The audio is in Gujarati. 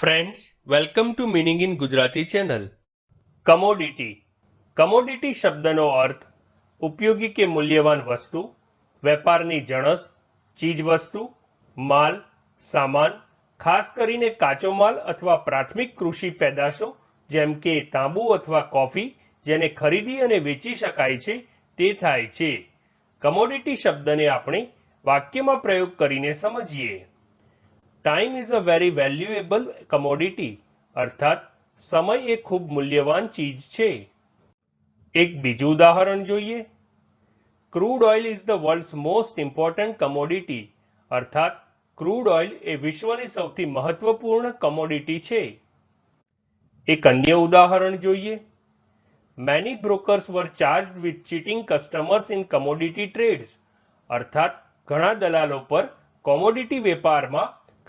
Friends welcome to meaning in Gujarati channel commodity commodity શબ્દનો અર્થ ઉપયોગી કે મૂલ્યવાન વસ્તુ, વેપારની જણસ, ચીજવસ્તુ, માલ, સામાન, ખાસ કરીને કાચો માલ અથવા પ્રાથમિક કૃષિ પેદાશો, જેમ કે તાંબુ અથવા કોફી, જેને ખરીદી અને વેચી શકાય છે, તે થાય છે. કમોડિટી શબ્દને આપણે વાક્યમાં પ્રયોગ કરીને સમજીએ. Time is a very valuable commodity અર્થાત, સમય એ ખૂબ મૂલ્યવાન ચીજ છે. એક બીજું ઉદાહરણ જોઈએ. Crude oil is the world's most important commodity અર્થાત ક્રૂડ ઓઇલ એ વિશ્વની સૌથી મહત્વપૂર્ણ કમોડિટી છે. એક અન્ય ઉદાહરણ જોઈએ. Many brokers were charge with cheating customers in commodity trades અર્થાત, ઘણા દલાલો પર કોમોડિટી વેપારમાં